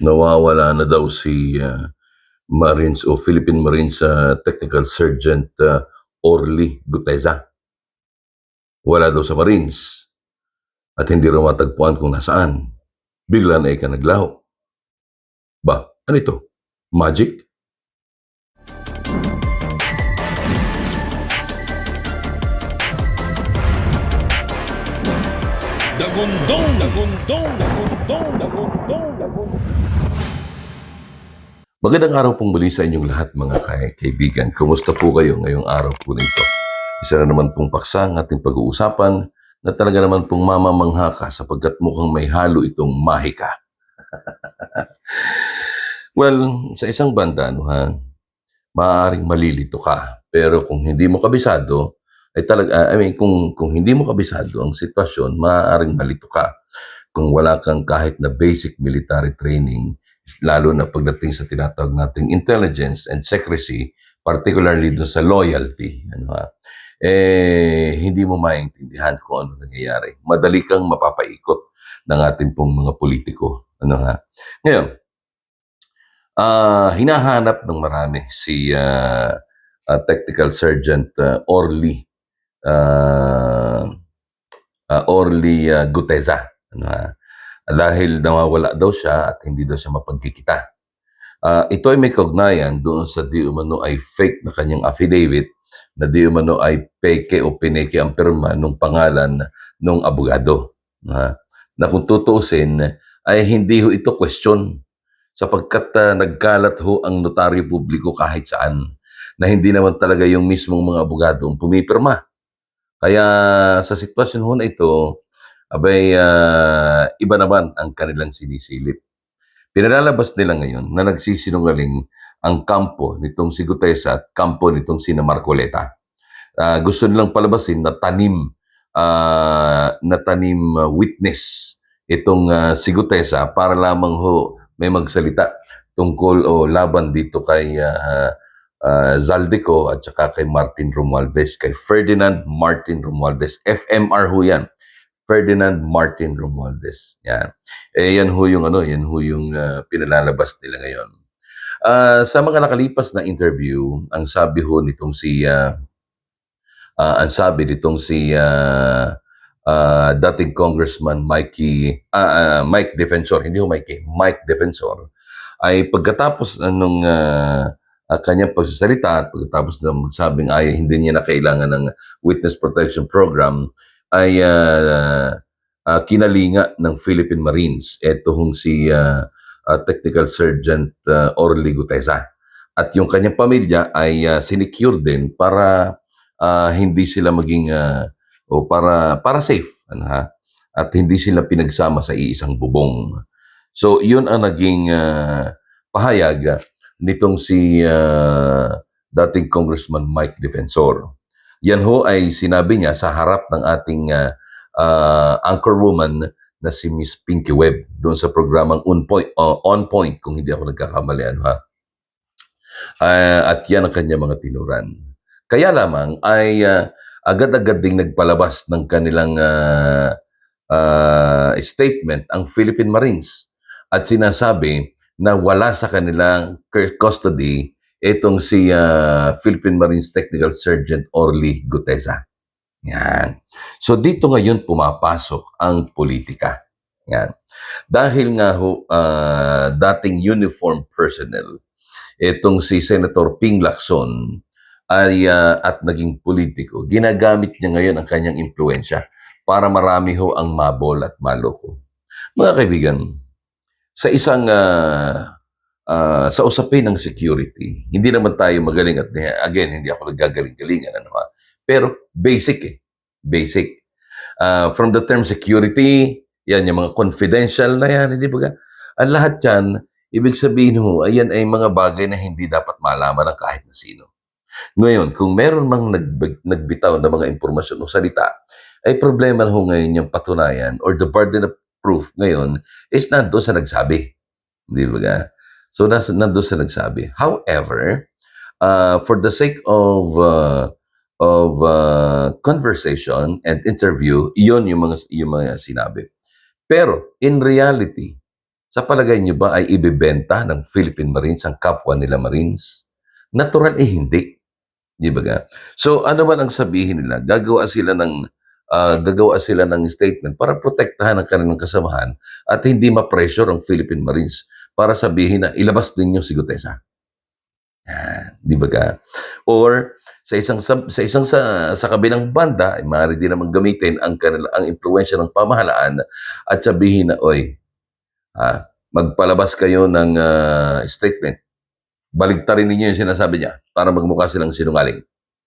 nawawala na daw si ah, Marines o Philippine Marines ah, Technical Sergeant ah, Orly Guteza. Wala daw sa Marines at hindi raw matagpuan kung nasaan. Bigla na ika naglaho. Ba, ano ito? Magic? Dagundong, dagundong, dagundong, dagundong, dagundong. Magandang araw pong muli sa inyong lahat mga kaibigan. Kumusta po kayo ngayong araw po nito? Isa na naman pong paksa ang ating pag-uusapan na talaga naman pong mamamangha ka sapagkat mukhang may halo itong mahika. well, sa isang banda, no, ha, maaaring malilito ka. Pero kung hindi mo kabisado, ay talaga, I mean, kung, kung hindi mo kabisado ang sitwasyon, maaaring malito ka. Kung wala kang kahit na basic military training, lalo na pagdating sa tinatawag nating intelligence and secrecy, particularly dun sa loyalty, ano ha, eh, hindi mo maintindihan kung ano nangyayari. Madali kang mapapaikot ng ating pong mga politiko. Ano ha? Ngayon, ah hinahanap ng marami si ah, ah, Technical Sergeant ah, Orly ah, ah, Orly ah, Guteza. Ano ha? Dahil nawawala daw siya at hindi daw siya mapagkikita. Ah, ito ay may kaugnayan doon sa di umano ay fake na kanyang affidavit na di umano ay peke o pineke ang pirma nung pangalan nung abogado. Na, na kung tutuusin, ay hindi ho ito question sapagkat ah, nagkalat ho ang notaryo publiko kahit saan na hindi naman talaga yung mismong mga abogado ang pumipirma. Kaya sa sitwasyon ho na ito, abay ah, iba naman ang kanilang sinisilip. Pinalalabas nila ngayon na nagsisinungaling ang kampo nitong si Gutesa at kampo nitong si Marcoleta. Ah, gusto nilang palabasin na tanim ah, na tanim witness itong ah, si Gutesa para lamang ho may magsalita tungkol o laban dito kay ah, ah, Zaldico at saka kay Martin Romualdez, kay Ferdinand Martin Romualdez. FMR ho yan. Ferdinand Martin Romualdez. Yan. Eh, yan ho yung ano, yan ho yung ah, pinalalabas nila ngayon. Ah, sa mga nakalipas na interview, ang sabi ho nitong si ah, ah, ang sabi nitong si ah, ah, dating Congressman Mikey ah, ah, Mike Defensor, hindi ho Mikey, Mike Defensor ay pagkatapos nung ah, ah, kanyang pagsasalita at pagkatapos na magsabing ay hindi niya na kailangan ng witness protection program ay ah, ah, kinalinga ng Philippine Marines ito hong si ah, ah, Technical Sergeant ah, Orly Guteza. At yung kanyang pamilya ay uh, sinecure din para ah, hindi sila maging ah, o para para safe ano ha at hindi sila pinagsama sa iisang bubong. So yun ang naging ah, pahayag ah, nitong si ah, dating Congressman Mike Defensor. Yan ho ay sinabi niya sa harap ng ating ah, ah, anchorwoman na si Miss Pinky Webb doon sa programang On Point, oh, On Point kung hindi ako nagkakamali ano ha. Ah, at yan ang kanya mga tinuran. Kaya lamang ay ah, agad-agad ding nagpalabas ng kanilang ah, ah, statement ang Philippine Marines at sinasabi na wala sa kanilang custody itong si ah, Philippine Marines Technical Sergeant Orly Guteza. Yan. So dito ngayon pumapasok ang politika. Yan. Dahil nga ho, ah, dating uniform personnel, itong si Senator Ping Lacson ay ah, at naging politiko, ginagamit niya ngayon ang kanyang impluensya para marami ho ang mabol at maloko. Mga kaibigan, sa isang ah, ah, sa usapin ng security, hindi naman tayo magaling at again, hindi ako naggagaling-galingan ano ha. Pero basic eh, basic. Ah, from the term security, yan yung mga confidential na yan, hindi ba? Ang lahat yan, ibig sabihin ho, ayan ay mga bagay na hindi dapat malaman ng kahit na sino. Ngayon, kung meron mang nag, nagbitaw na mga impormasyon o salita, ay problema na ho ngayon yung patunayan or the burden of proof ngayon is nandoon sa nagsabi. Hindi ba? So, nas, nandoon sa nagsabi. However, uh, for the sake of uh, of uh, conversation and interview, iyon yung mga, yung mga sinabi. Pero, in reality, sa palagay niyo ba ay ibebenta ng Philippine Marines ang kapwa nila Marines? Natural eh hindi. Di ba? So ano man ang sabihin nila, gagawa sila ng ah, gagawa sila ng statement para protektahan ang kanilang kasamahan at hindi ma-pressure ang Philippine Marines para sabihin na ilabas ninyo si Gutesa. Yan, di ba ga? Or sa isang sa, sa isang sa, sa kabilang banda, ay maaari din naman gamitin ang kanila, ang impluwensya ng pamahalaan at sabihin na, oy, ah, magpalabas kayo ng ah, statement. Baligtarin ninyo yung sinasabi niya para magmukha silang sinungaling.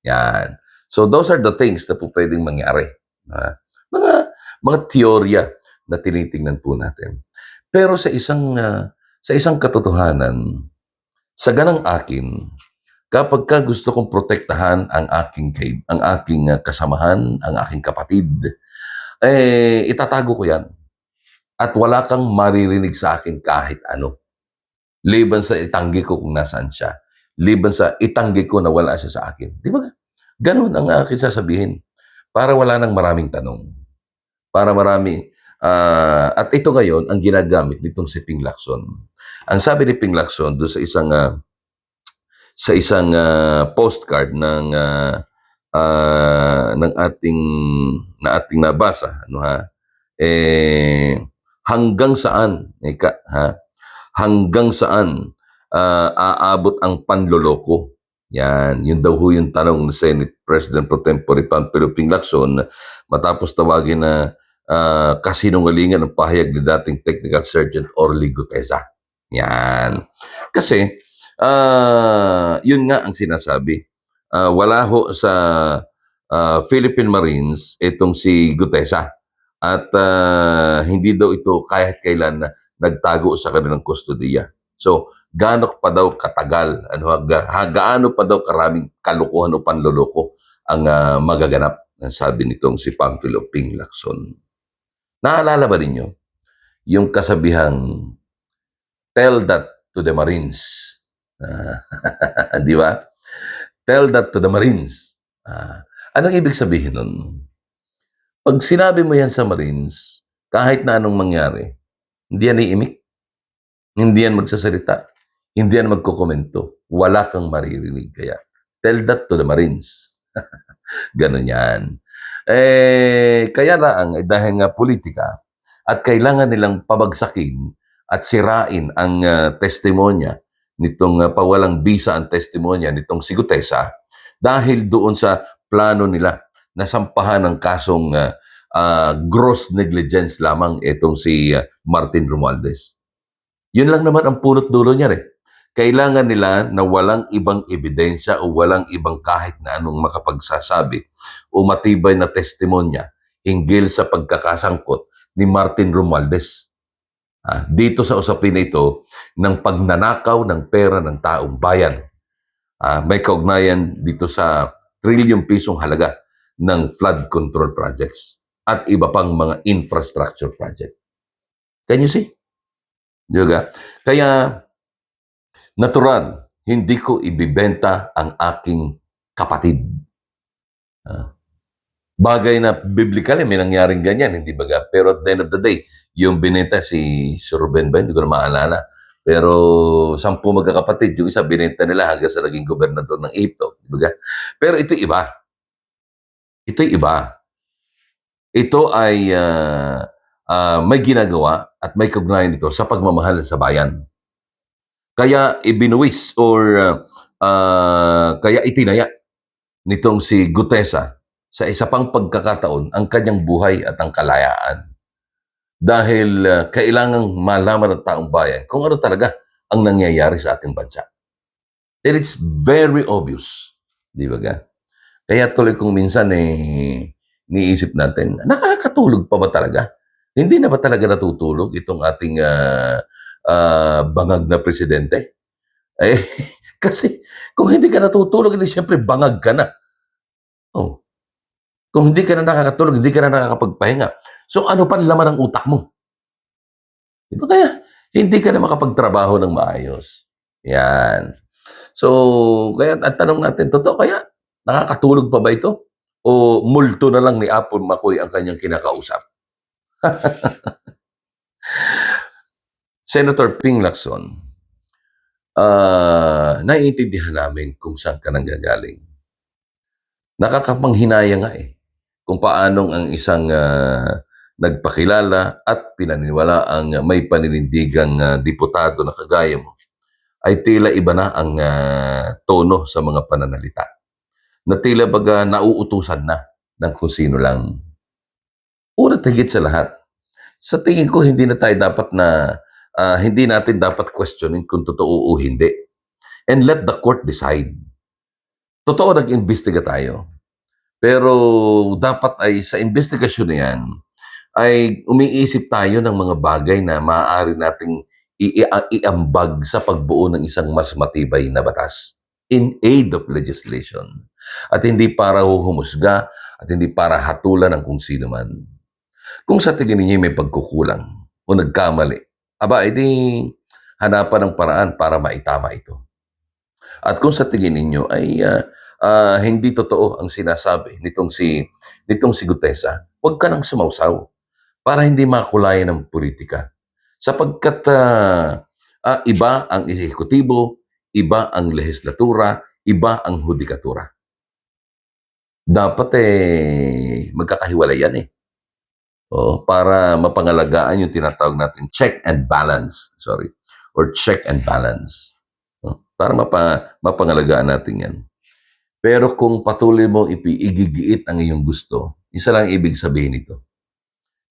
Yan. So those are the things na po pwedeng mangyari. Ah, mga mga teorya na tinitingnan po natin. Pero sa isang ah, sa isang katotohanan, sa ganang akin, kapag ka gusto kong protektahan ang aking ang aking ah, kasamahan, ang aking kapatid, eh itatago ko 'yan. At wala kang maririnig sa akin kahit ano. Liban sa itanggi ko kung nasaan siya. Liban sa itanggi ko na wala siya sa akin. Di ba? Ganun ang aking sasabihin. Para wala nang maraming tanong. Para marami. ah, at ito ngayon ang ginagamit nitong si Ping Lacson. Ang sabi ni Ping Lacson doon sa isang ah, sa isang ah, postcard ng ah, ah, ng ating na ating nabasa ano ha eh hanggang saan ika ha hanggang saan ah, aabot ang panloloko yan. Yun daw ho yung tanong ni Senate President Pro Tempore Panfilo Ping Lacson matapos tawagin na ah, kasinungalingan ng pahayag ni dating Technical Sergeant Orly Gutesa yan. Kasi ah yun nga ang sinasabi. Ah, wala ho sa ah, Philippine Marines itong si Gutesa at ah, hindi daw ito kahit kailan na nagtago sa kanilang kustodiya. So, gaano pa daw katagal, ano, ga, ha, gaano pa daw karaming kalukuhan o panloloko ang ah, magaganap, sabi nitong si Pamphilo Ping Lacson. Naalala ba ninyo yung kasabihang tell that to the Marines? Ah, di ba? Tell that to the Marines. Ah, anong ibig sabihin nun? Pag sinabi mo yan sa Marines, kahit na anong mangyari, hindi yan iimik. Hindi yan magsasalita. Hindi yan magkukomento. Wala kang maririnig. Kaya, tell that to the Marines. Ganon yan. Eh, kaya lang, eh, dahil nga politika, at kailangan nilang pabagsakin at sirain ang ah, testimonya nitong ah, pawalang bisa ang testimonya nitong si dahil doon sa plano nila na sampahan ng kasong ah, ah, gross negligence lamang itong si ah, Martin Romualdez. Yun lang naman ang punot dulo niya rin. Kailangan nila na walang ibang ebidensya o walang ibang kahit na anong makapagsasabi o matibay na testimonya hinggil sa pagkakasangkot ni Martin Romualdez. Ah, dito sa usapin na ito ng pagnanakaw ng pera ng taong bayan. Ah, may kaugnayan dito sa trilyong pisong halaga ng flood control projects at iba pang mga infrastructure project. Can you see? Di ba? Kaya, natural, hindi ko ibibenta ang aking kapatid. Ah, bagay na biblical, eh, may nangyaring ganyan, hindi ba? Pero at the end of the day, yung binenta si Sir Ruben ba, hindi ko na maalala. Pero sampu magkakapatid, yung isa binenta nila hanggang sa naging gobernador ng Egypto. Di ba? Pero ito iba. Ito iba. Ito ay ah, ah, may ginagawa at may kaugnayan ito sa pagmamahal sa bayan. Kaya ibinuwis or ah, ah, kaya itinaya nitong si Gutesa sa isa pang pagkakataon ang kanyang buhay at ang kalayaan. Dahil ah, kailangang malaman ng taong bayan kung ano talaga ang nangyayari sa ating bansa. And it's very obvious. Di ba ga? Kaya tuloy kong minsan eh, niisip natin, nakakatulog pa ba talaga? Hindi na ba talaga natutulog itong ating ah, ah, bangag na presidente? Eh, kasi kung hindi ka natutulog, hindi siyempre bangag ka na. Oh. Kung hindi ka na nakakatulog, hindi ka na nakakapagpahinga. So ano pa laman ng utak mo? Di ba kaya hindi ka na makapagtrabaho ng maayos? Yan. So, kaya at tanong natin, totoo kaya nakakatulog pa ba ito? O multo na lang ni Apple McCoy ang kanyang kinakausap? Senator Ping Lacson, ah, naiintindihan namin kung saan ka nanggagaling. Nakakapanghinaya nga eh kung paanong ang isang ah, nagpakilala at pinaniniwala ang may paninindigang ah, diputado na kagaya mo ay tila iba na ang ah, tono sa mga pananalita. Na tila baga nauutusan na ng kung sino lang. Una higit sa lahat, sa tingin ko hindi na tayo dapat na ah, hindi natin dapat questionin kung totoo o hindi. And let the court decide. Totoo nag-imbestiga tayo. Pero dapat ay sa investigasyon na yan, ay umiisip tayo ng mga bagay na maaari nating iambag sa pagbuo ng isang mas matibay na batas in aid of legislation. At hindi para huhumusga at hindi para hatulan ng kung sino man. Kung sa tingin ninyo may pagkukulang o nagkamali, aba, edi hanapan ng paraan para maitama ito. At kung sa tingin ninyo ay ah, ah, hindi totoo ang sinasabi nitong si nitong si Gutesa, huwag ka nang sumausaw para hindi makulayan ng politika. Sapagkat ah, ah, iba ang ehekutibo, iba ang legislatura, iba ang hudikatura. Dapat eh, magkakahiwalay yan eh. Oo, para mapangalagaan yung tinatawag natin check and balance. Sorry. Or check and balance. Oo, Para mapa, mapangalagaan natin yan. Pero kung patuloy mo ipi- igigiit ang iyong gusto, isa lang ibig sabihin nito.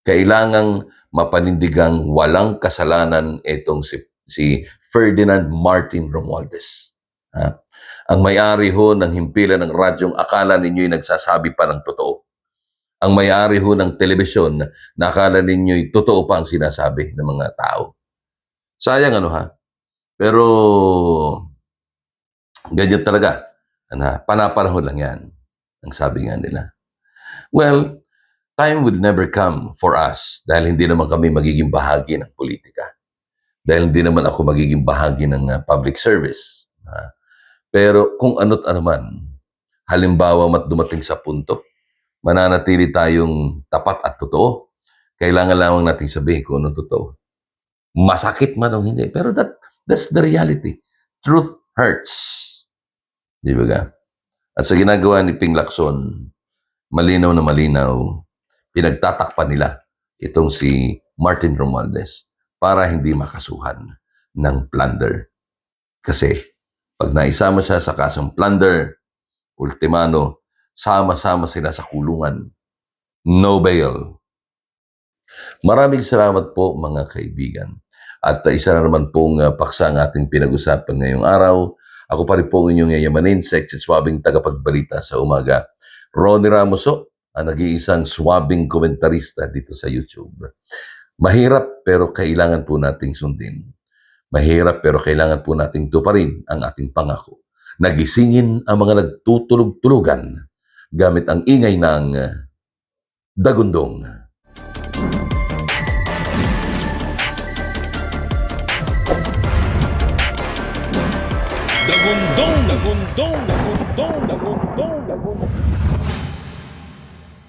Kailangang mapanindigang walang kasalanan itong si, si Ferdinand Martin Romualdez. Ha? Ang may-ari ho ng himpilan ng radyong akala ninyo'y nagsasabi pa ng totoo. Ang may-ari ho ng telebisyon na akala ninyo'y totoo pa ang sinasabi ng mga tao. Sayang ano ha? Pero ganyan talaga. Ano, panapanahon lang yan. Ang sabi nga nila. Well, time will never come for us dahil hindi naman kami magiging bahagi ng politika. Dahil hindi naman ako magiging bahagi ng uh, public service. Ah, pero kung ano't ano man, halimbawa mat dumating sa punto, mananatili tayong tapat at totoo. Kailangan lamang nating sabihin kung ano totoo. Masakit man o hindi. Pero that, that's the reality. Truth hurts. Di ba ga? At sa ginagawa ni Ping Lacson, malinaw na malinaw, pinagtatakpan nila itong si Martin Romualdez para hindi makasuhan ng plunder. Kasi pag naisama siya sa kasong plunder, ultimano, sama-sama sila sa kulungan. No bail. Maraming salamat po mga kaibigan. At uh, isa na naman pong uh, paksa ang ating pinag-usapan ngayong araw. Ako pa rin po inyong yayamanin, sex at swabing tagapagbalita sa umaga. Ronnie Ramoso, ang nag-iisang swabing komentarista dito sa YouTube. Mahirap pero kailangan po nating sundin. Mahirap pero kailangan po nating tuparin ang ating pangako. Nagisingin ang mga nagtutulog-tulugan gamit ang ingay ng dagundong, dagundong, dagundong, dagundong.